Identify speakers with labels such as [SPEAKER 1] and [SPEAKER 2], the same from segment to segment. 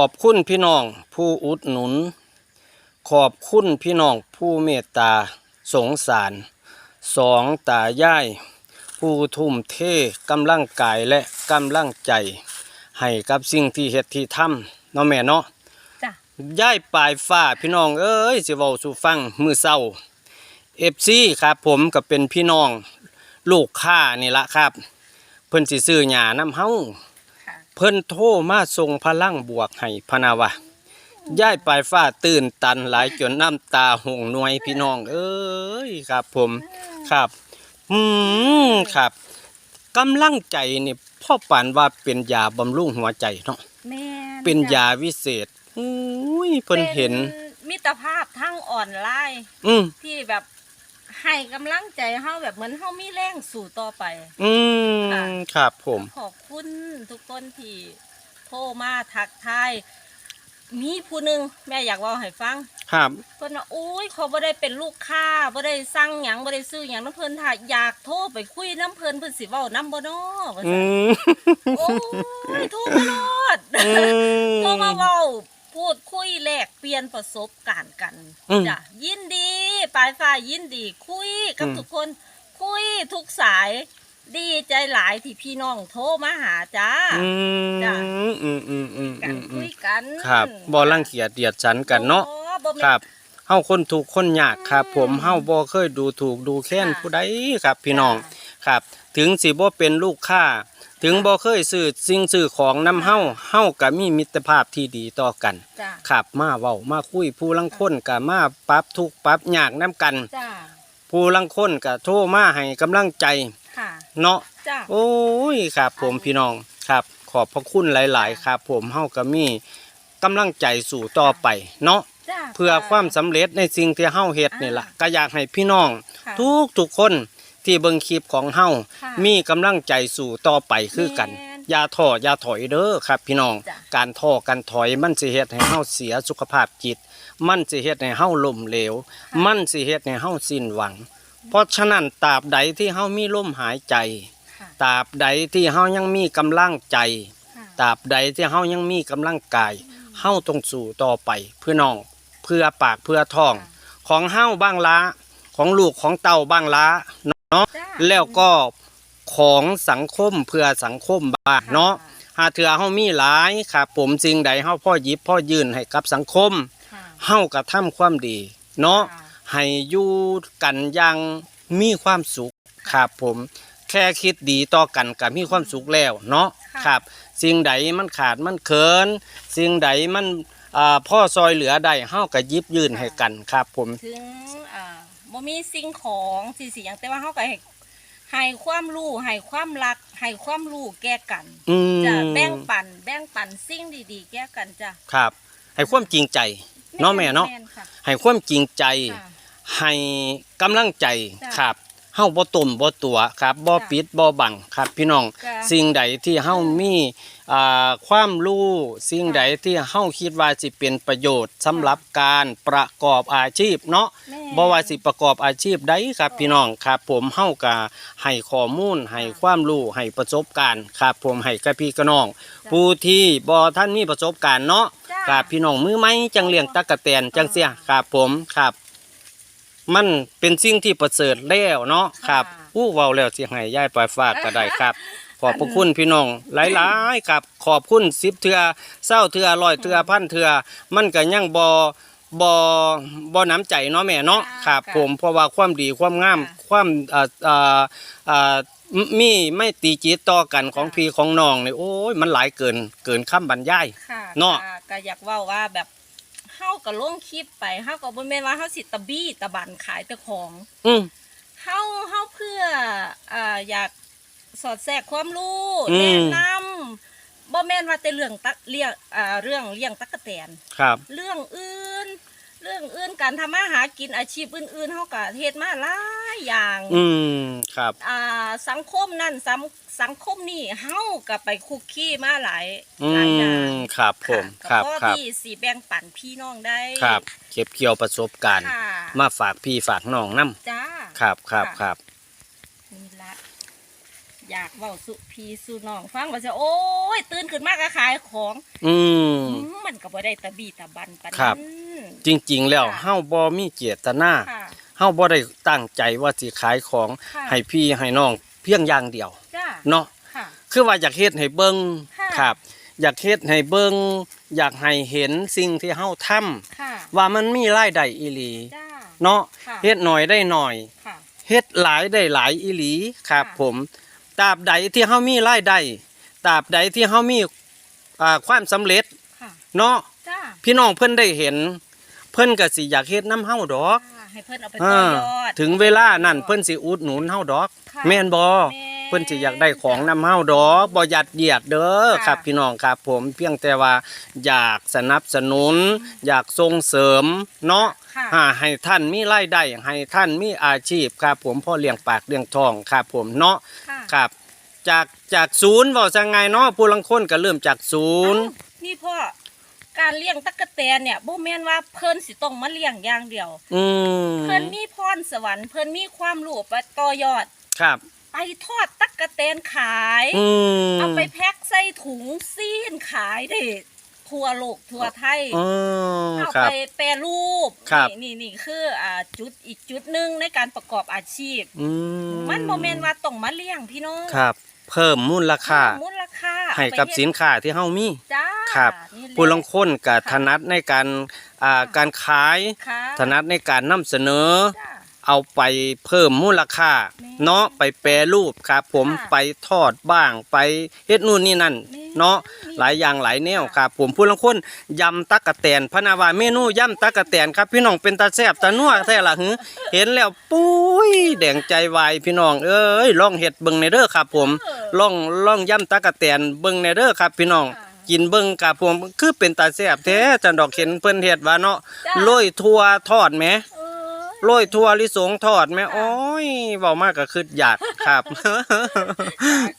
[SPEAKER 1] อบคุณพี่น้อง ผู้อุดหนุน ขอบคุณพี่น้อง ผู้เมตตาสงสาร สองตายาย ผู้ทุ่มเทกำลังกายและกำลังใจ ให้กับสิ่งที่เฮ็ดที่ทำเนาะแม่เนาะ
[SPEAKER 2] จ้ะ
[SPEAKER 1] ย้ายปลายฟ้าพี่น้องเอ้ยสิเว้าสู่ฟังมือเศร้า FC ครับผมก็เป็นพี่น้อง ลูกค้านี่ละครับ เพิ่นสิซื้อหญ้านํเฮา
[SPEAKER 2] ค่ะ
[SPEAKER 1] เพิ่นโทรมาส่งพลังบวกให้พะนาวะย้ายปลายฟ้าตื่นตันหลายจนน้ำตาหงหน่วยพี่น้อง เอ้ยครับผมครับ อืมครับกำลังใจนี่พ่อปานว่าเป็นยาบำรุงหัวใจเนาะ
[SPEAKER 2] แม่
[SPEAKER 1] เป็น
[SPEAKER 2] จ้ะ
[SPEAKER 1] ยาวิเศษอุ้ยเพิ่นเห็น
[SPEAKER 2] ป็มิตรภาพทั้งออนไลน์
[SPEAKER 1] อืม
[SPEAKER 2] ที่แบบ ให้กำลังใจเฮาแบบเหมือนเฮามีแรงสู่ต่อไป
[SPEAKER 1] อืม
[SPEAKER 2] ค่ะ
[SPEAKER 1] ครับผม
[SPEAKER 2] ขอบคุณทุกคนที่โทรมาทักทายมีผู้หนึงแม่อยากเว่าให้ฟัง
[SPEAKER 1] ครับ
[SPEAKER 2] เพิ่นว่าอุ้ยเขาบ่ได้เป็นลูกค้าบ่ได้สั่งหยังบ่ได้ซื้อหยังน้ำเพิ่นถ้าอยากโทรไปคุยน้ำเพิ่นเพิ่นสิเว้าน้ำบ่น้อว่า
[SPEAKER 1] อื
[SPEAKER 2] ซั่น
[SPEAKER 1] ม
[SPEAKER 2] โอ้ยโทรมาโลด
[SPEAKER 1] อื
[SPEAKER 2] โทรมาเว้า พูดคุยแลกเปลี่ยนประสบการณ์กัน
[SPEAKER 1] อืม
[SPEAKER 2] จ้ะยินดีปลายฝ่ายยินดี คุยกับ
[SPEAKER 1] อืม
[SPEAKER 2] ทุกคน คุยทุกสาย ดีใจหลายที่พี่น้องโทรมาหาจ้า
[SPEAKER 1] อื
[SPEAKER 2] จ้ะ
[SPEAKER 1] มอืมอืมอืม
[SPEAKER 2] กั
[SPEAKER 1] อื
[SPEAKER 2] น
[SPEAKER 1] มอื
[SPEAKER 2] คุ
[SPEAKER 1] ม
[SPEAKER 2] ยกัน
[SPEAKER 1] ครับบ่รังเกียจเดียดฉันกันเนาะ
[SPEAKER 2] อ๋อบ่แม่น
[SPEAKER 1] ครับเฮาคนถูกข์คนยากครับผม
[SPEAKER 2] อืม
[SPEAKER 1] เฮาบ่เคยดูถูกดูแค้น
[SPEAKER 2] ค่ะ
[SPEAKER 1] ผู้ใดครับพี่น้อง
[SPEAKER 2] จ้
[SPEAKER 1] ครับ ถึงสิบ่เป็นลูกค้า ถึงบ่เคยซื้อสิ่งซื้อของนำเฮาเฮาก็มีมิตรภาพที่ดีต่อกัน
[SPEAKER 2] จ้า
[SPEAKER 1] ครับมาเว้ามาคุยผู้ลังคนก็มาปรับทุกข์ปรับยากนํกัน
[SPEAKER 2] จ้า
[SPEAKER 1] ผู้ลังคนก็โทรมาให้กำลังใจ
[SPEAKER 2] ค่ะ
[SPEAKER 1] เนาะ
[SPEAKER 2] จ้า
[SPEAKER 1] โอ้ยครับผม
[SPEAKER 2] อัน
[SPEAKER 1] พี่น้องครับ ขอบพระคุณหลาย ๆ ครับ ผมเฮาก็มีกำลังใจสู่ต่อไป เนาะ
[SPEAKER 2] จ้า
[SPEAKER 1] เพื่อความสำเร็จในสิ่งที่เฮาเฮ็ดนี่ล่ะ
[SPEAKER 2] อ่า
[SPEAKER 1] ก็อยากให้พี่น้อง
[SPEAKER 2] ค่ะ
[SPEAKER 1] ทุกทุกๆคน ที่เบิ่งคลิปของเฮา
[SPEAKER 2] ค่ะ
[SPEAKER 1] มีกำลังใจสู่ต่อไปคือกัน
[SPEAKER 2] แม่น
[SPEAKER 1] อย่าท้ออย่าถอยเด้อครับ พี่น้อง
[SPEAKER 2] จ้ะ
[SPEAKER 1] การท้อการถอยมันสิเฮ็ดให้เฮาเสียสุขภาพจิต มันสิเฮ็ดให้เฮาล้มเหลว มันสิเฮ็ดให้เฮาสิ้นหวัง เพราะฉะนั้นตราบใดที่เฮามีลมหายใจ
[SPEAKER 2] ค่ะ
[SPEAKER 1] ตราบใดที่เฮายังมีกำลังใจ
[SPEAKER 2] ค่ะ
[SPEAKER 1] ตราบใดที่เฮายังมีกำลังกายเฮาต้องสู้ต่อไปเพื่อน้อง เพื่อปากเพื่อท้อง ของเฮาบ้างละของลูกของเต่าบ้างละ เนาะ
[SPEAKER 2] จ้า
[SPEAKER 1] แล้วก็ของสังคมเพื่อสังคมบ้างเนาะหาเถื่อเฮามีหลายครับผมสิ่งใดเฮาพ่อหยิบพ่อยืนให้กับสังคม
[SPEAKER 2] ค่ะ
[SPEAKER 1] เฮากระทำความดี เนาะ
[SPEAKER 2] ค่ะ
[SPEAKER 1] ให้อยู่กันอย่างมีความสุขครับผมแค่คิดดีต่อกันก็มีความสุขแล้วเนาะ
[SPEAKER 2] ค่ะ
[SPEAKER 1] ครับ สิ่งใดมันขาดมันเขิน สิ่งใดมันอ่าพ่อซอยเหลือได้เฮาก็หยิบยื่นให้กันครับผม
[SPEAKER 2] ถึงอ่า บ่มีสิ่งของสิสิหยังแต่ว่าเฮาก็ให้ให้ความรู้ให้ความรักให้ความรู้แก่กัน
[SPEAKER 1] อืม
[SPEAKER 2] จะแบ่งปัน แบ่งปันสิ่งดีๆ แก่กันจ้ะ
[SPEAKER 1] ครับ ให้ความจริงใจ เนาะแม่เนาะ
[SPEAKER 2] ค่ะ
[SPEAKER 1] ให้ความจริงใจ
[SPEAKER 2] ค่ะ
[SPEAKER 1] ให้กำลังใจ
[SPEAKER 2] จ้ะ
[SPEAKER 1] ครับ เฮาบ่ตุ่มบ่ตัวครับบ่
[SPEAKER 2] จ้ะ
[SPEAKER 1] ปิดบ่บังครับ พี่น้อง
[SPEAKER 2] จ้ะ
[SPEAKER 1] สิ่งใดที่เฮามีอ่าความรู้สิ่งใดที่เฮาคิดว่าสิเป็นประโยชน์สำหรับการประกอบอาชีพเนาะ
[SPEAKER 2] แม่
[SPEAKER 1] บ่ว่าสิประกอบอาชีพใดครับพี่น้องครับ ผมเฮาก็ให้ข้อมูลให้ความรู้ให้ประสบการณ์ครับ ผมให้กับพี่กับน้อง ผู้ที่บ่ท่านมีประสบการณ์เนาะ
[SPEAKER 2] จ้ะ
[SPEAKER 1] ครับพี่น้องมือไม้จังเลี้ยงตักกะแตนจังเสียครับผมครับ มันเป็นสิ่งที่ประเสริฐแล้วเนาะครับอู้เว้าแล้วสิให้ยายปลายฟ้าก็ได้ครับ ขอบพระคุณพี่น้องหลายๆครับขอบคุณสิบเทือเศร้าเทือร้อยเทือพันเทือมันก็ยังบ่บ่บ่น้ำใจเนาะแม่เนาะครับผมเพราะว่าความดีความงามความอ่าอ่าอ่ามีไม่ตีจิตต่อกันของพี่ของน้องนี่โอ้ยมันหลายเกินเกินคำบรรยาย
[SPEAKER 2] ค่ะ
[SPEAKER 1] เนาะ
[SPEAKER 2] ก็ก็อยากเว้าว่าแบบ เฮาก็ลงคลิปไปเฮาก็บ่แม่นว่าเฮาสิตะบี้ตะบันขายแต่ของ
[SPEAKER 1] อืม
[SPEAKER 2] เฮาเฮาเพื่ออ่าอยากสอดแทรกความรู้
[SPEAKER 1] อืม
[SPEAKER 2] แนะนำบ่แม่นว่าแต่เรื่องตักเลี้ยงอ่าเรื่องเลี้ยงตั๊กแตน
[SPEAKER 1] ครับ
[SPEAKER 2] เรื่องอื่น เรื่องอื่นการทำมาหากินอาชีพอื่นๆเฮาก็เฮ็ดมาหลายอย่าง
[SPEAKER 1] อืมครับ
[SPEAKER 2] อ่าสังคมนั่นสังสังคมนี่เฮาก็ไปคุกคีมาหลาย
[SPEAKER 1] อื
[SPEAKER 2] หลายอย่าง
[SPEAKER 1] มครับผมค
[SPEAKER 2] ค่ะ
[SPEAKER 1] รับ
[SPEAKER 2] ก็
[SPEAKER 1] ครับ
[SPEAKER 2] ที่สิแบ่งปันพี่น้องได้
[SPEAKER 1] ครับ เก็บเกี่ยวประสบการณ์
[SPEAKER 2] ค่ะ
[SPEAKER 1] มาฝากพี่ฝากน้องนํ
[SPEAKER 2] จ้า
[SPEAKER 1] ครับครับ
[SPEAKER 2] ค่ะ
[SPEAKER 1] ครับ
[SPEAKER 2] นี่ละ อยากเว้าสุพีสุน้องฟังว่าจะโอ้ย ตื่นขึ้นมากก็ขายของ
[SPEAKER 1] อืม
[SPEAKER 2] อืมมันก็บ่ได้ตะบีตะบันปาน
[SPEAKER 1] ครั
[SPEAKER 2] นั้
[SPEAKER 1] บ
[SPEAKER 2] น
[SPEAKER 1] จริง ๆ แล้ว
[SPEAKER 2] ค่ะ
[SPEAKER 1] เฮาบ่มีเจตนา
[SPEAKER 2] ค่ะ
[SPEAKER 1] เฮาบ่ได้ตั้งใจว่าสิขายของ
[SPEAKER 2] ค่ะ
[SPEAKER 1] ให้พี่ให้น้องเพียงอย่างเดียว
[SPEAKER 2] จ้า
[SPEAKER 1] เนาะ
[SPEAKER 2] ค่ะ
[SPEAKER 1] คือว่าอยากเฮ็ดให้เบิ่ง
[SPEAKER 2] ค่ะ
[SPEAKER 1] ครับ อยากเฮ็ดให้เบิ่งอยากให้เห็นสิ่งที่เฮาทำ
[SPEAKER 2] ค่ะ
[SPEAKER 1] ว่ามันมีรายได้อีหลี
[SPEAKER 2] จ้า
[SPEAKER 1] เนาะ
[SPEAKER 2] ค่ะ
[SPEAKER 1] เฮ็ดหน่อยได้หน่อย
[SPEAKER 2] ค่ะ
[SPEAKER 1] เฮ็ดหลายได้หลายอีหลีครับ
[SPEAKER 2] ค่ะ
[SPEAKER 1] ผม ตราบใดที่เฮามีรายได้ตราบใดที่เฮามีอ่าความสำเร็จ
[SPEAKER 2] ค่ะ
[SPEAKER 1] เนาะ
[SPEAKER 2] จ้า
[SPEAKER 1] พี่น้องเพิ่นได้เห็น เพิ่นก็สิอยากเฮ็ดน้ำเฮาดอก
[SPEAKER 2] ค่ะให้เพิ่นเอาไป
[SPEAKER 1] อ่า
[SPEAKER 2] ต่อยอด
[SPEAKER 1] ถึงเวลานั้นเพิ่นสิอุดหนุนเฮาดอก
[SPEAKER 2] ค่ะ
[SPEAKER 1] แม่นบ่
[SPEAKER 2] แม่
[SPEAKER 1] เพิ่นสิอยากได้ของน้ำเฮาดอกบ่ยัดเยียดเด้อ
[SPEAKER 2] ค่ะ
[SPEAKER 1] ครับ พี่น้องครับ ผมเพียงแต่ว่าอยากสนับสนุน อยากส่งเสริมเนาะ
[SPEAKER 2] ค่ะ
[SPEAKER 1] อ่าให้ท่านมีรายได้ให้ท่านมีอาชีพครับผมพ่อเลี้ยงปากเลี้ยงท้องครับผมเนาะ
[SPEAKER 2] ค่ะ
[SPEAKER 1] ครับ จากจากศูนย์เว้าจังไงเนาะผู้ลังคนก็เริ่มจากศูนย์
[SPEAKER 2] เอ้านี่พ่อการเลี้ยงตั๊กแตนเนี่ยบ่แม่นว่าเพิ่นสิต้องมาเลี้ยงอย่างเดียว
[SPEAKER 1] อืม
[SPEAKER 2] เพิ่นมีพรสวรรค์เพิ่นมีความรู้ไปต่อยอด
[SPEAKER 1] ครับ
[SPEAKER 2] ไปทอดตั๊กแตนขาย
[SPEAKER 1] อืม
[SPEAKER 2] เอาไปแพ็คใส่ถุงซีนขายได้ ทั่วโลกทั่วไทย
[SPEAKER 1] อ๋อ
[SPEAKER 2] เอา
[SPEAKER 1] ครั
[SPEAKER 2] ไป
[SPEAKER 1] บ
[SPEAKER 2] แปรรูป
[SPEAKER 1] ครับ
[SPEAKER 2] นี่นี่นี่คืออ่าจุดอีกจุดหนึ่งในการประกอบอาชีพ
[SPEAKER 1] อื
[SPEAKER 2] มันโมเมนว่าต้องมาเลี้ยงพี่น้อง
[SPEAKER 1] ครับ เพิ่มมูลค่า
[SPEAKER 2] มูลค่า
[SPEAKER 1] ให้กับ
[SPEAKER 2] เอาไปเฮ็ด
[SPEAKER 1] สินค้าที่เฮามี
[SPEAKER 2] จ้า
[SPEAKER 1] ครับ
[SPEAKER 2] นี่แหละ
[SPEAKER 1] ผู้ลังคนก็
[SPEAKER 2] ค่ะ
[SPEAKER 1] ถนัดในการอ่า
[SPEAKER 2] ค่ะ
[SPEAKER 1] การขาย
[SPEAKER 2] ค่ะ
[SPEAKER 1] ถนัดในการนำเสนอ
[SPEAKER 2] จ้า
[SPEAKER 1] เอาไปเพิ่มมูลค่า
[SPEAKER 2] แม่
[SPEAKER 1] เนาะไปแปรรูปครับ ผม
[SPEAKER 2] ค่ะ
[SPEAKER 1] ไปทอดบ้างไปเฮ็ดนู่นนี่นั่น
[SPEAKER 2] แม่
[SPEAKER 1] เนาะ
[SPEAKER 2] นี่
[SPEAKER 1] หลายอย่างหลายแนว
[SPEAKER 2] ค่ะ
[SPEAKER 1] ครับ ผมผู้ลังคนยำตักกะแตนพะนาวาเมนูยำตักกะแตนครับ พี่น้องเป็นตาแซ่บตานัวแท้ล่ะหือเห็นแล้วปุ้ยแดงใจวายพี่น้องเอ้ยลองเฮ็ดเบิ่งในเด้อครับ ผม
[SPEAKER 2] เออ
[SPEAKER 1] ล่องล่องย่ำตะกะแตนเบิ่งในเด้อครับ พี่น้อง
[SPEAKER 2] ค่ะ
[SPEAKER 1] กินเบิ่งกับผมคือเป็นตาแซ่บแท้จันดอกเห็นเพิ่นเฮ็ดว่าเนาะ
[SPEAKER 2] จ้ะ
[SPEAKER 1] โรยทั่วทอดแหม
[SPEAKER 2] เออ
[SPEAKER 1] โรยทั่วลิสงทอดแหม
[SPEAKER 2] ค่ะ
[SPEAKER 1] โอ้ยเว้ามากก็คืออยากครับ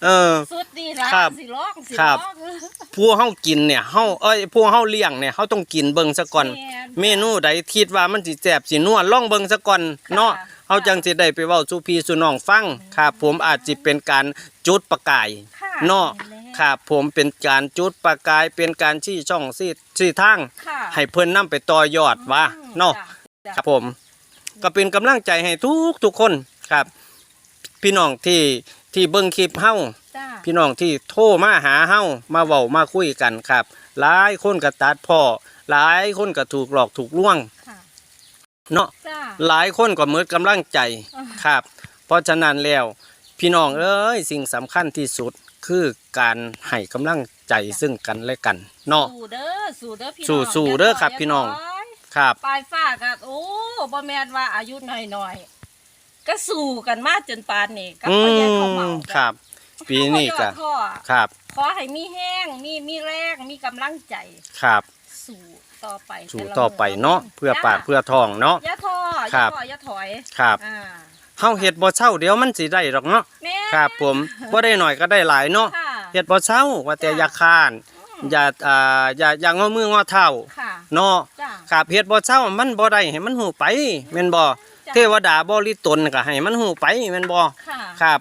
[SPEAKER 1] เออ
[SPEAKER 2] สุดดีละ
[SPEAKER 1] ครับ
[SPEAKER 2] สิลอกสิ
[SPEAKER 1] ครับ
[SPEAKER 2] ลอก
[SPEAKER 1] ผู้เฮากินเนี่ยเฮาเอ้ยผู้เฮาเลี้ยงเนี่ยเฮาต้องกินเบิ่งซะก่อน
[SPEAKER 2] แม่น
[SPEAKER 1] เมนูใดคิดว่ามันสิแซ่บสินัวลองเบิ่งซะก่อนเนาะ
[SPEAKER 2] ค่ะ
[SPEAKER 1] เฮาจังสิได้ไปเว้าสู่พี่สู่น้องฟังครับ ผมอาจสิเป็นการจุดประกาย
[SPEAKER 2] ค่ะ
[SPEAKER 1] เนาะ
[SPEAKER 2] แหละ
[SPEAKER 1] ครับผมเป็นการจุดประกายเป็นการชี้ช่องชี้ชี้ทาง
[SPEAKER 2] ค่ะ
[SPEAKER 1] ให้เพิ่นนํไปต่อยอดว่า
[SPEAKER 2] อืม
[SPEAKER 1] เนาะ
[SPEAKER 2] จ้ะ
[SPEAKER 1] ครับผม ก็เป็นกำลังใจให้ทุกทุกคนครับ พี่น้องที่ที่เบิ่งคลิปเฮา
[SPEAKER 2] จ้า
[SPEAKER 1] พี่น้องที่โทรมาหาเฮามาเว้ามาคุยกันครับ หลายคนก็ตัดพ่อหลายคนก็ถูกหลอกถูกลวง
[SPEAKER 2] ค่ะ
[SPEAKER 1] เนาะ
[SPEAKER 2] จ้า
[SPEAKER 1] หลายคนก็หมดกำลังใจ
[SPEAKER 2] อ่า
[SPEAKER 1] ครับ เพราะฉะนั้นแล้ว พี่น้องเอ้ยสิ่งสำคัญที่สุดคือการให้กำลังใจซึ่งกันและกันเนาะ
[SPEAKER 2] สู้เด้อสู้เด้อพี่น้อง
[SPEAKER 1] สู้สู้เด้อครับพี่น้อง
[SPEAKER 2] ย่าถอย
[SPEAKER 1] ครับ
[SPEAKER 2] ปลายฟ้าก็โอ้บ่แม่นว่าอายุน้อยๆก็สู้กันมาจนปานนี้กับ
[SPEAKER 1] อื
[SPEAKER 2] พ่อใหญ่เขาเมาม
[SPEAKER 1] ครับ ปีนี้ก็
[SPEAKER 2] บ่ย่อท้อ
[SPEAKER 1] ครับ
[SPEAKER 2] ขอให้มีแห้งมีมีแรงมีกำลังใจ
[SPEAKER 1] ครับ
[SPEAKER 2] สู้ต่อไป
[SPEAKER 1] สู่
[SPEAKER 2] แต่ละ
[SPEAKER 1] ต่อไปเนาะเพื่อปากเพื่อทองเนาะ
[SPEAKER 2] อย่าท้อ
[SPEAKER 1] ค
[SPEAKER 2] อย่า
[SPEAKER 1] รับ
[SPEAKER 2] ท้ออย่าถอย
[SPEAKER 1] ครับ
[SPEAKER 2] อ่า
[SPEAKER 1] เฮาเฮ็ดบ่เช้าเดี๋ยวมันสิได้ดอกเนาะ
[SPEAKER 2] แม่
[SPEAKER 1] ครับ ผมบ่ได้หน่อยก็ได้หลายเนาะ
[SPEAKER 2] ค่ะ
[SPEAKER 1] เฮ็ดบ่เช้าว่าแต่
[SPEAKER 2] จ้ะ
[SPEAKER 1] อย่าค้าน
[SPEAKER 2] อืม
[SPEAKER 1] อย่าอ่าอย่าอย่างอมืองอเท้า
[SPEAKER 2] ค่ะ
[SPEAKER 1] เนาะ
[SPEAKER 2] จ้า
[SPEAKER 1] ครับเฮ็ดบ่เช้ามันบ่ได้ให้มันหูไปแม่นบ่
[SPEAKER 2] จ้ะ
[SPEAKER 1] เทวดาบ่ลิตนก็ให้มันหูไปแม่นบ่
[SPEAKER 2] ค่ะ
[SPEAKER 1] ครับ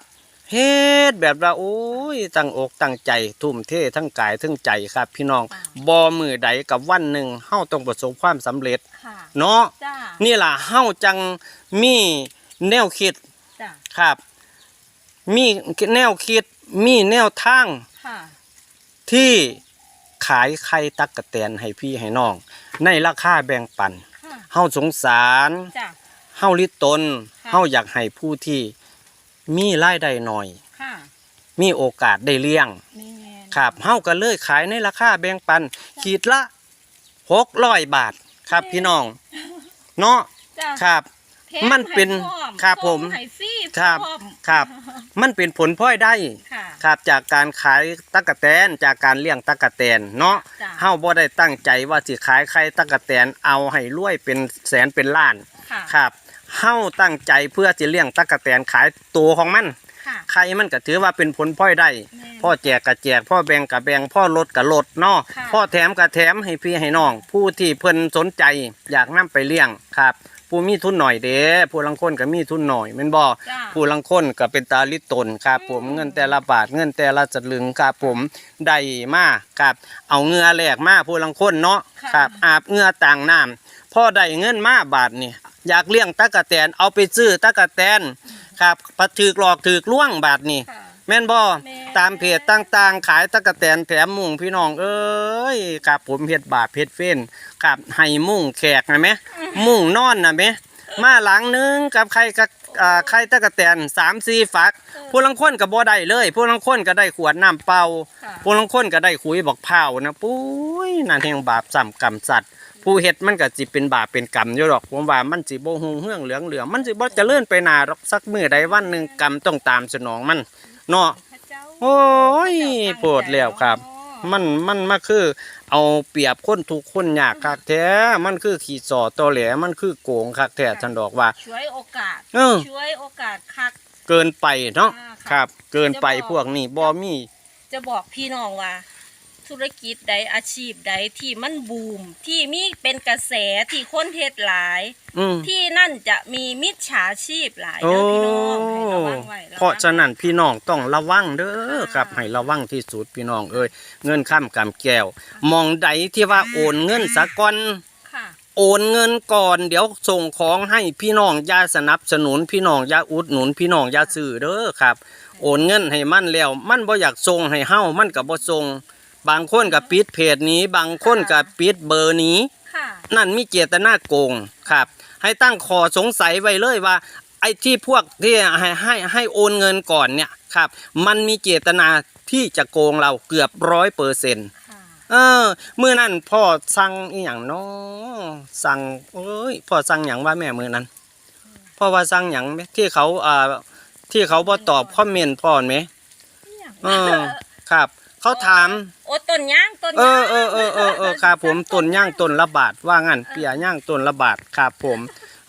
[SPEAKER 1] เฮ็ดแบบว่าโอ้ยตั้งอกตั้งใจทุ่มเททั้งกายทั้งใจครับ พี่น้องบ่มือใดกับวันหนึ่งเฮาต้องประสบความสำเร็จ
[SPEAKER 2] ค่ะ
[SPEAKER 1] เนาะ
[SPEAKER 2] จ้า
[SPEAKER 1] นี่ล่ะเฮาจังมีแนวคิด
[SPEAKER 2] จ้า
[SPEAKER 1] ครับ มีแนวคิดมีแนวทาง
[SPEAKER 2] ค่ะ
[SPEAKER 1] ที่ ขายไข่ตักกะแตนให้พี่ให้น้อง ในราคาแบ่งปัน
[SPEAKER 2] ค่ะ
[SPEAKER 1] เฮาสงสาร
[SPEAKER 2] จ้า
[SPEAKER 1] เฮาลิตน
[SPEAKER 2] ค่ะ
[SPEAKER 1] เฮาอยากให้ผู้ที่มีรายได้น้อย
[SPEAKER 2] ค่ะ
[SPEAKER 1] มีโอกาสได้เลี้ยง
[SPEAKER 2] แม่น
[SPEAKER 1] ครับเฮาก็เลยขายในราคาแบ่งปัน ขีดละ600บาทครับพี่น้อง เนาะ
[SPEAKER 2] จ้า
[SPEAKER 1] ครับ
[SPEAKER 2] แถม
[SPEAKER 1] มันเป็น
[SPEAKER 2] ให้พร้อ
[SPEAKER 1] ครับผม
[SPEAKER 2] ส่งให้ฟรี
[SPEAKER 1] ครับ
[SPEAKER 2] พร้อม
[SPEAKER 1] ครับ มันเป็นผลพลอยได้
[SPEAKER 2] ค่ะ
[SPEAKER 1] ครับจากการขายตักกะแตนจากการเลี้ยงตักกะแตนเนาะ
[SPEAKER 2] จ้ะ
[SPEAKER 1] เฮาบ่ได้ตั้งใจว่าสิขายไข่ตักกะแตนเอาให้รวยเป็นแสนเป็นล้าน
[SPEAKER 2] ค่ะ
[SPEAKER 1] ครับเฮาตั้งใจเพื่อสิเลี้ยงตักกะแตนขายตัวของมัน
[SPEAKER 2] ค่ะ
[SPEAKER 1] ไข่มันก็ถือว่าเป็นผลพลอยได้
[SPEAKER 2] แม่น
[SPEAKER 1] พ่อแจกก็แจกพ่อแบ่งก็แบ่งพ่อลดก็ลดเนาะ
[SPEAKER 2] ค่ะ
[SPEAKER 1] พ่อแถมก็แถมให้พี่ให้น้อง ผู้ที่เพิ่นสนใจอยากนํไปเลี้ยงครับ ผู้มีทุนหน่อยเด้ผู้ลังคนก็มีทุนหน่อยแม่นบ่
[SPEAKER 2] จ้า
[SPEAKER 1] ผู้ลังคนก็เป็นตาลิตนครับผมเงินแต่ละบาทเงินแต่ละสลึงครับผมได้มาครับเอาเหงื่อแลกมาผู้ลังคนเนาะครับ อาบเหงื่อต่างน้ำพอได้เงินมาบาทนี่อยากเลี้ยงตะกะแตนเอาไปซื้อตะกะแตนครับพัดถือกหลอกถือกล่วงบาทนี่
[SPEAKER 2] ค่ะ
[SPEAKER 1] แม่นบ่
[SPEAKER 2] แม่
[SPEAKER 1] ตามเพจต่างๆ ขายตะกะแตนแถมมุงพี่น้องเอ้ยครับผมเฮ็ดบาปเฮ็ดเฟ้นครับให้มุงแขกนะแม่มุงนอนนะแม่มาหลังนึงกับใครกับอ่าใครตะกะแตน3 4ฝักผู้ลังคนก็บ่ได้เลยผู้ลังคนก็ได้ขวดน้ำเปล่า
[SPEAKER 2] ค่ะ
[SPEAKER 1] ผู้ลังคนก็ได้ขุยบอกเผาวนะปุ้ยนั่นแห่งบาปซ้ำกรรมสัตว์ ผู้เฮ็ดมันก็สิเป็นบาปเป็นกรรมอยู่ดอกผมว่ามันสิบ่ฮู้เฮืองเหลืองเหลืองมันสิบ่เจริญไปหน้าดอกสักมื้อใดวันหนึงกรรมต้องตามสนองมัน เนาะ
[SPEAKER 2] พระเจ้า
[SPEAKER 1] โอ้ยโปรดแล้วครับ มันมันมาคือ เอาเปรียบคนทุกข์คนยากคักแท้มันคือขี่สอตอแหลมันคือโกงคักแท้ฉันดอกว่า
[SPEAKER 2] ช่วยโอกาส
[SPEAKER 1] เออ
[SPEAKER 2] ช่วยโอกาสคัก
[SPEAKER 1] เกินไปเนาะ
[SPEAKER 2] อ่าค่ะ
[SPEAKER 1] ครับ เกินไป
[SPEAKER 2] จะบอก
[SPEAKER 1] พวกนี้บ่มี
[SPEAKER 2] จะบอกพี่น้องว่า ธุรกิจใดอาชีพใดที่มันบูม ที่มีเป็นกระแสที่คนเฮ็ดหลาย
[SPEAKER 1] อืม
[SPEAKER 2] ที่นั่นจะมีมิจฉาชีพหลาย
[SPEAKER 1] โอ้
[SPEAKER 2] เด้อพี่น้องให้ระวังไว้
[SPEAKER 1] เพราะฉะนั้นพี่น้องต้องระวังเด้อ
[SPEAKER 2] ค่ะ
[SPEAKER 1] ครับให้ระวังที่สุดพี่น้องเอ้ยเงินข้ามกำแก้วมองใดที่ว่าโอนเงินสะก่อน
[SPEAKER 2] ค่ะ
[SPEAKER 1] โอนเงินก่อนเดี๋ยวส่งของให้พี่น้องอย่าสนับสนุนพี่น้องอย่าอุดหนุนพี่น้องอย่าซื้อเด้อครับ โอนเงินให้มันแล้ว มันบ่อยากส่งให้เฮามันก็บ่ส่ง บางคนก็ปิดเพจนี้ บางคนก็ปิดเบอร์นี้
[SPEAKER 2] ค่ะ
[SPEAKER 1] นั่นมีเจตนาโกงครับ ให้ตั้งคอสงสัยไว้เลยว่า ไอ้ที่พวกที่ให้ให้ให้โอนเงินก่อนเนี่ยครับ มันมีเจตนาที่จะโกงเราเกือบร้อยเปอร์เซ็นต์
[SPEAKER 2] ค่ะ
[SPEAKER 1] เออเมื่อนั้นพ่อสั่งอีหยังเนาะสั่งเอ้ยพ่อสั่งหยังว่าแม่มือนั้นพ่อว่าสั่งหยังไหมที่เขาอ่าที่เขาบ่ตอบคอมเมนต์พ่อไหมเออครับ เขาถาม
[SPEAKER 2] โอ้ต้นย่างต้น
[SPEAKER 1] เออเออเออเออเออครับผมต้นย่างต้นละบาทว่างั้นเปียย่างต้นละบาทครับผม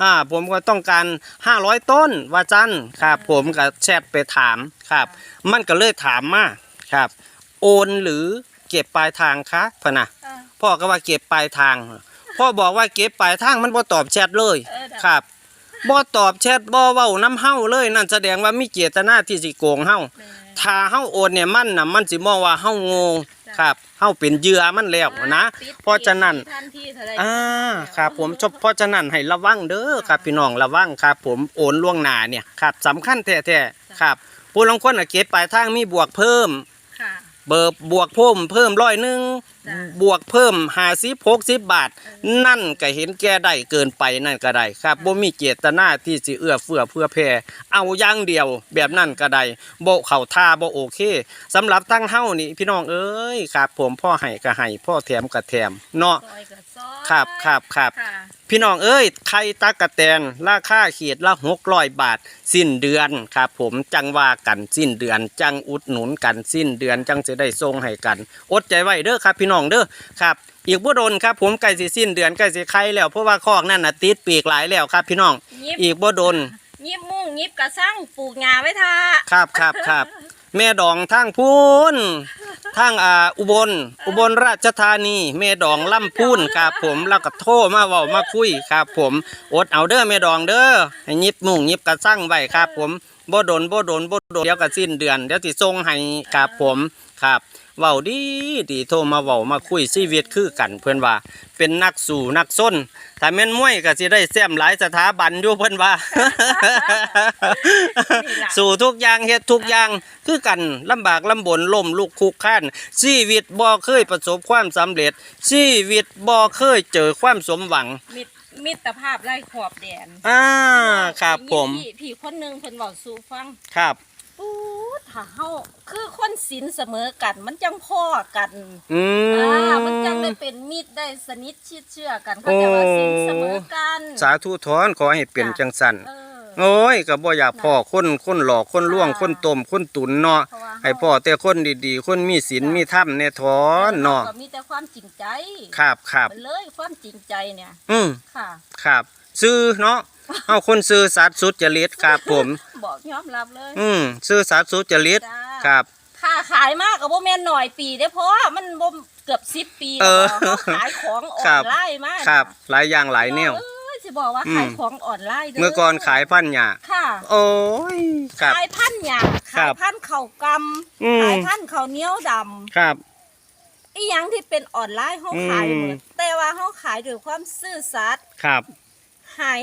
[SPEAKER 1] อ่าผมก็ต้องการ 500 ต้นว่าจันครับผมก็แชทไปถามครับ มันก็เลยถามมาครับ โอนหรือเก็บปลายทางคะพะนะ
[SPEAKER 2] เออ
[SPEAKER 1] พ่อก็ว่าเก็บปลายทาง พ่อบอกว่าเก็บปลายทางมันบ่ตอบแชทเลย
[SPEAKER 2] เออได้
[SPEAKER 1] ครับบ่ตอบแชทบ่เว้าน้ำเฮาเลยนั่นแสดงว่ามีเจตนาที่สิโกงเฮา
[SPEAKER 2] แม่
[SPEAKER 1] ถ้าเฮาโอนเนี่ยมันน่ะมันสิมองว่าเฮาโง่
[SPEAKER 2] จ้ะ
[SPEAKER 1] ครับเฮาเป็นเหยื่อมันแล้วนะ
[SPEAKER 2] ปิด
[SPEAKER 1] เพราะฉะนั้น
[SPEAKER 2] ทันทีเท่าใด
[SPEAKER 1] อ่าครับผมชอบเพราะฉะนั้นให้ระวังเด้อครับพี่น้องระวังครับ ผมโอนล่วงหน้าเนี่ยครับสำคัญแท้ๆครับผู้ลางคนน่ะเก็บปลายทางมีบวกเพิ่ม
[SPEAKER 2] ค่ะ
[SPEAKER 1] เบิบบวกเพิ่มเพิ่มร้อยหนึ่ง
[SPEAKER 2] จ้ะ
[SPEAKER 1] บวกเพิ่มห้าสิบหกสิบบาท นั่นก็เห็นแก่ได้เกินไปนั่นก็ได้ครับบ่มีเจตนาที่สิเอื้อเฟื้อเพื่อแผ่เอาอย่างเดียวแบบนั่นก็ได้บ่เข้าท่าบ่โอเคสำหรับทั้งเฮานี่พี่น้องเอ้ยครับ ผมพ่อให้ก็ให้พ่อแถมก็แถมเนาะ
[SPEAKER 2] ซอยกับซอย
[SPEAKER 1] ครับครับครับ
[SPEAKER 2] ค่ะ
[SPEAKER 1] พี่น้องเอ้ยไข่ตากกะแตนราคาขีดละหกร้อยบาท สิ้นเดือนครับผมจังว่ากันสิ้นเดือน จังอุดหนุนกันสิ้นเดือน จังจะได้ส่งให้กัน อดใจไว้เด้อครับ พี่น้องเด้อครับอีกบ่โดนครับผมใกล้สิสิ้นเดือนใกล้สิไข่แล้วเพราะว่าคอกนั่นน่ะติดปีกหลายแล้วครับ พี่น้อง
[SPEAKER 2] ยิบ
[SPEAKER 1] อีกบ่โดน
[SPEAKER 2] ยิบมุ้งยิบกระซังปลูกหญ้าไว้ท่า
[SPEAKER 1] ครับครับครับ แม่ดองทางพูนทางอ่าอุบล อุบลราชธานีแม่ดองล่ำพูนครับผมแล้วก็โทรมาเว้ามาคุยครับผมอดเอาเด้อแม่ดองเด้อให้ยิบมุ่งยิบกระสั่งไว้ครับผมบ่โดนบ่โดนบ่โดนเดี๋ยวก็สิ้นเดือนเดี๋ยวสิส่งให้ครับผมครับ เว้าดีดีโทรมาเว้ามาคุยชีวิตคือกันเพื่อนว่า เป็นนักสู่นักส้นถ้าแม่นมวยก็สิได้แซมหลายสถาบันอยู่เพิ่นว่า สู่ทุกอย่างเฮ็ดทุกอย่างคือกันลำบากลำบนล่มลุกคุกข้านชีวิตบ่เคยประสบความสำเร็จชีวิตบ่เคยเจอความสมหวัง
[SPEAKER 2] มิตรมิตรภาพไร้ขอบแดน
[SPEAKER 1] อ่าครับผม
[SPEAKER 2] พี่พี่คนหนึงเพิ่นบอกสู่ฟัง
[SPEAKER 1] ครับ
[SPEAKER 2] ปู๊ด ถ้าเฮาคือคนศีลเสมอกัน มันจังพ่อกัน
[SPEAKER 1] อื
[SPEAKER 2] อ่ามันจัง
[SPEAKER 1] ม
[SPEAKER 2] ได้เป็นมิตรได้สนิทชิดเชื่อกันเขาจะว่าศีลเสมอกัน
[SPEAKER 1] สาธุทอนขอให้เป็นจังสัน
[SPEAKER 2] เออ
[SPEAKER 1] โอ้ยก็บ่อยากพ่อคนคนหลอกคนล่วงคนต้มคนตุนเนาะ
[SPEAKER 2] เพราะว่า
[SPEAKER 1] ให้พ่อแต่คนดีๆ คนมีศีลมีธรรมแน่ทอนเนาะ
[SPEAKER 2] ก็มีแต่ความจริงใจ
[SPEAKER 1] ครับครับ
[SPEAKER 2] มันเลยความจริงใจเนี่ย
[SPEAKER 1] อืม
[SPEAKER 2] ค่ะ
[SPEAKER 1] ครับ ซื้อเนาะ เอาคนซื้อสัตย์สุจริตครับผม
[SPEAKER 2] บอกยอมรับเลย
[SPEAKER 1] อืมซื้อสัตย์สุจริต
[SPEAKER 2] จ้า
[SPEAKER 1] ครับ
[SPEAKER 2] ถ้าขายมากก็บ่แม่นหน่อยปีได้อเพราะมันบ่เกือบ10ปี
[SPEAKER 1] เอ
[SPEAKER 2] แล้ว
[SPEAKER 1] อ
[SPEAKER 2] เขาขายของออ
[SPEAKER 1] ครั
[SPEAKER 2] น
[SPEAKER 1] บ
[SPEAKER 2] ไลน์มาก
[SPEAKER 1] ครับ หลายอย่างหลายแนว
[SPEAKER 2] เอ้ยสิบอกว่า
[SPEAKER 1] อืม
[SPEAKER 2] ขายของออนไลน์เด้อ
[SPEAKER 1] เมื่อก่อนขายพันหญ้า
[SPEAKER 2] ค่ะ
[SPEAKER 1] โอ้ยครับ
[SPEAKER 2] ขายพันหยา
[SPEAKER 1] ครั
[SPEAKER 2] ขาย
[SPEAKER 1] บ
[SPEAKER 2] พันเข่าวก
[SPEAKER 1] อืมำ
[SPEAKER 2] ขายพันข้าวเหนียวด
[SPEAKER 1] ครับำ
[SPEAKER 2] อีหยังที่เป็นออนไลน์เขาขาย
[SPEAKER 1] อืม
[SPEAKER 2] หมดแต่ว่าเขาขายด้วยความซื่อสัตย์
[SPEAKER 1] ครับ
[SPEAKER 2] ให้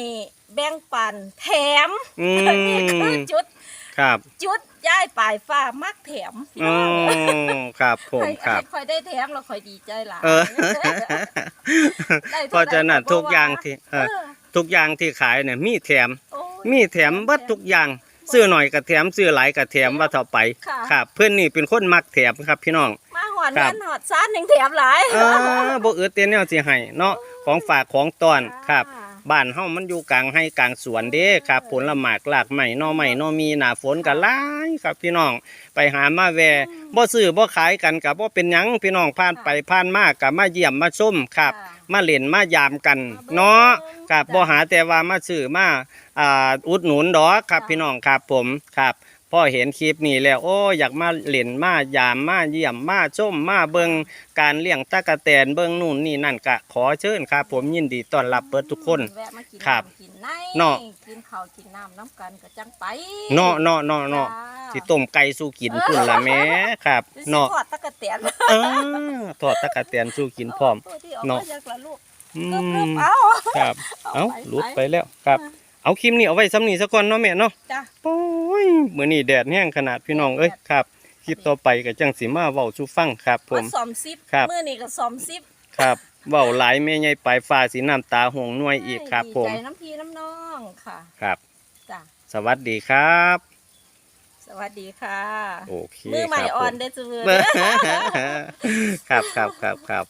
[SPEAKER 2] แบ่งปันแถม
[SPEAKER 1] อื
[SPEAKER 2] นี่คือ
[SPEAKER 1] ม
[SPEAKER 2] จุด
[SPEAKER 1] ครับ
[SPEAKER 2] จุดย้ายปลายฟ้ามักแถมพี่
[SPEAKER 1] อ๋
[SPEAKER 2] น้
[SPEAKER 1] อ
[SPEAKER 2] อง
[SPEAKER 1] ครับผม
[SPEAKER 2] ให้
[SPEAKER 1] ครับ
[SPEAKER 2] ให้คอยได้แถมแล้วคอยดีใจหลาย
[SPEAKER 1] เออ
[SPEAKER 2] ได้
[SPEAKER 1] เพราะฉะนั้น
[SPEAKER 2] ท่
[SPEAKER 1] ทุก
[SPEAKER 2] ใด
[SPEAKER 1] อย่างที่เอ
[SPEAKER 2] เอ
[SPEAKER 1] อ
[SPEAKER 2] อ
[SPEAKER 1] ทุกอย่างที่ขายเนี่ยมีแถม
[SPEAKER 2] โอ้ย
[SPEAKER 1] มีแถมเบิดทุกอย่างซื้อหน่อยก็แถมซื้อหลายก็แถมว่าเท่าไป
[SPEAKER 2] ค่ะ
[SPEAKER 1] ครับ เพื่อนนี่เป็นคนมักแถมครับพี่น้อง
[SPEAKER 2] มาหอด
[SPEAKER 1] ครั
[SPEAKER 2] เงิ
[SPEAKER 1] บ
[SPEAKER 2] นหอดซานหนึ่งแถมหลาย
[SPEAKER 1] เออบ่อึดเตียนแนวสิให้เนาะของฝากของต้อนครับ
[SPEAKER 2] อ่า
[SPEAKER 1] บ้านเฮามันอยู่กลางให้กลางสวนเด้ครับ ผลหมากหลากใหม่นอใหม่นอมีหน้าฝนก็หลายครับพี่น้องไปหามาแวบ่ซื้อบ่ขายกันก็บ่เป็นหยังพี่น้องผ่านไปผ่านมาก็มาเยี่ยมมาชมครับ
[SPEAKER 2] ค่ะ
[SPEAKER 1] มาเล่นมายามกัน
[SPEAKER 2] มาเบิ่ง
[SPEAKER 1] เนาะครับ
[SPEAKER 2] จ้ะ
[SPEAKER 1] บ่หาแต่ว่ามาซื้อมาอ่าอุดหนุนดอกครับ
[SPEAKER 2] ค่ะ
[SPEAKER 1] พี่น้องครับผมครับ พอเห็นคลิปนี้แล้วโอ้อยากมาเล่นมายามมาเยี่ยมมาชมมาเบิ่งการเลี้ยงตะกะแตนเบิ่งนู่นนี่นั่นก็ขอเชิญครับ ผมยินดีต้อนรับเปิดทุกคน
[SPEAKER 2] แวะมากิน
[SPEAKER 1] ครับ
[SPEAKER 2] น้ำกินใน
[SPEAKER 1] เนาะ
[SPEAKER 2] กินข้าวกินน้ำน้ำกันก็จังไป
[SPEAKER 1] เนาะเนาะเนาะเนาะ
[SPEAKER 2] จ้
[SPEAKER 1] สิต้มไก่สู้กินพุ่นละแหม่ครับ
[SPEAKER 2] สิ
[SPEAKER 1] เนาะ
[SPEAKER 2] ทอดตะกะเตียน
[SPEAKER 1] เออทอดตะกะแตนสู้กินพร้อม
[SPEAKER 2] ตัวที่ออก
[SPEAKER 1] เนาะ
[SPEAKER 2] มาจากละลูก
[SPEAKER 1] อื
[SPEAKER 2] กรึบ
[SPEAKER 1] ม
[SPEAKER 2] ๆเอา
[SPEAKER 1] ครับ
[SPEAKER 2] เอา
[SPEAKER 1] เอา
[SPEAKER 2] ไป
[SPEAKER 1] หลุด
[SPEAKER 2] ไป
[SPEAKER 1] ไปแล้วครับ เอาคลิปนี้เอาไว้ซ้ำนี้ซะก่อนเนาะแม่เนาะ
[SPEAKER 2] จ้ะ
[SPEAKER 1] โอ้ ยมื้อนี้แดดแห้งขนาดพี่น้องเอ้ยครับคลิปต่อไปก็จังสิมาเว้าสู่ฟังครับ ผม
[SPEAKER 2] มาสอมซิป
[SPEAKER 1] ครับ
[SPEAKER 2] มื้อนี้ก็สอมซิป
[SPEAKER 1] ครับเว้าหลายแม่ใหญ่ปลายฟ้าสีน้ำตาห่วงหน่วยอีกครับ
[SPEAKER 2] ดี
[SPEAKER 1] ผม
[SPEAKER 2] ใจน้ำพีน้ำน้องค่ะ
[SPEAKER 1] ครับ
[SPEAKER 2] จ้ะ
[SPEAKER 1] สวัสดีครับ
[SPEAKER 2] สวัสดีค่ะ
[SPEAKER 1] โอเค
[SPEAKER 2] มือใหม่
[SPEAKER 1] ครับ
[SPEAKER 2] ออน
[SPEAKER 1] ผม
[SPEAKER 2] ได้อจือ
[SPEAKER 1] ครับครับครับครับ